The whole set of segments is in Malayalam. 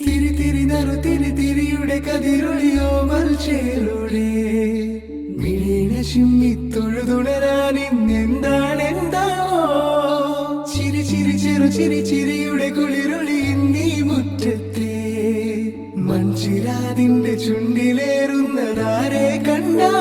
തിരി തിരി നറു തിരി തിരിയുടെ കതിരൊളിയോ മൽച്ചേലൂടെ വീണ ചിമ്മി തൊഴുതുണരാൻ ഇന്നെന്താണ് എന്താണോ ചിരി ചിരി ചെറു ചിരി ചിരിയുടെ കുളിരൊളി നീ മുറ്റത്തെ. മൺചിരാതിന്റെ ചുണ്ടിലേറുന്നതാരെ കണ്ടാ?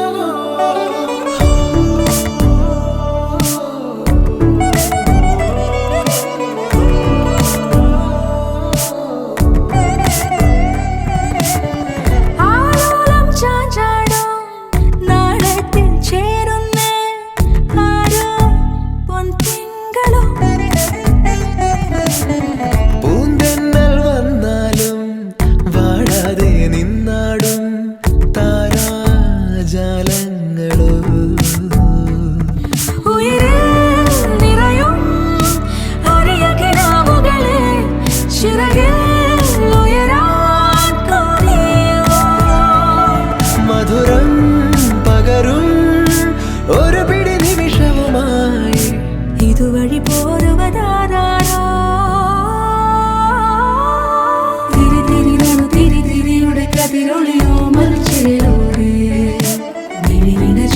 baby,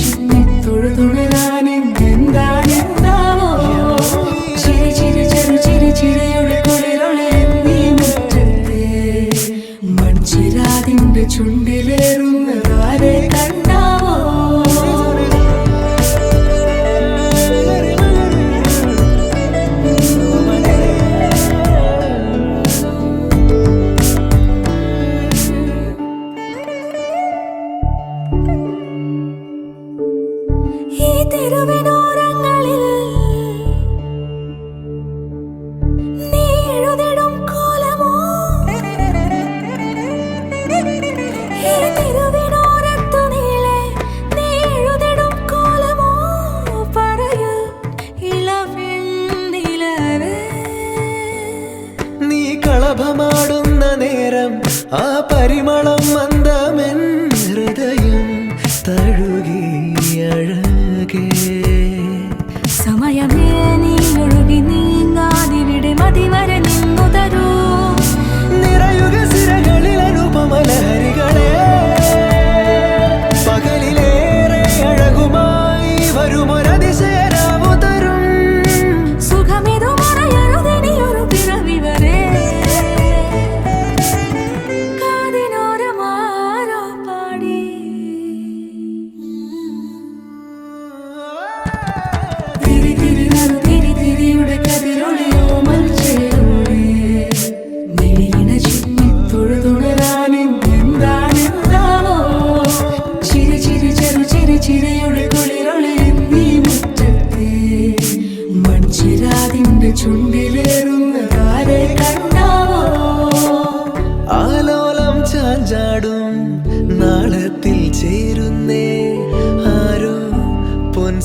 നേരം ആ പരിമളം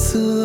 す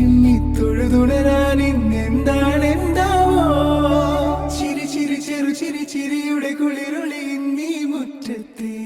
ചിമ്മി തൊഴുതുടരാൻ ഇന്നെന്താണ് എന്താവോ? ചിരി ചിരി ചെറു ചിരി ചിരിയുടെ കുളിരൊളി നീ മുറ്റത്തെ.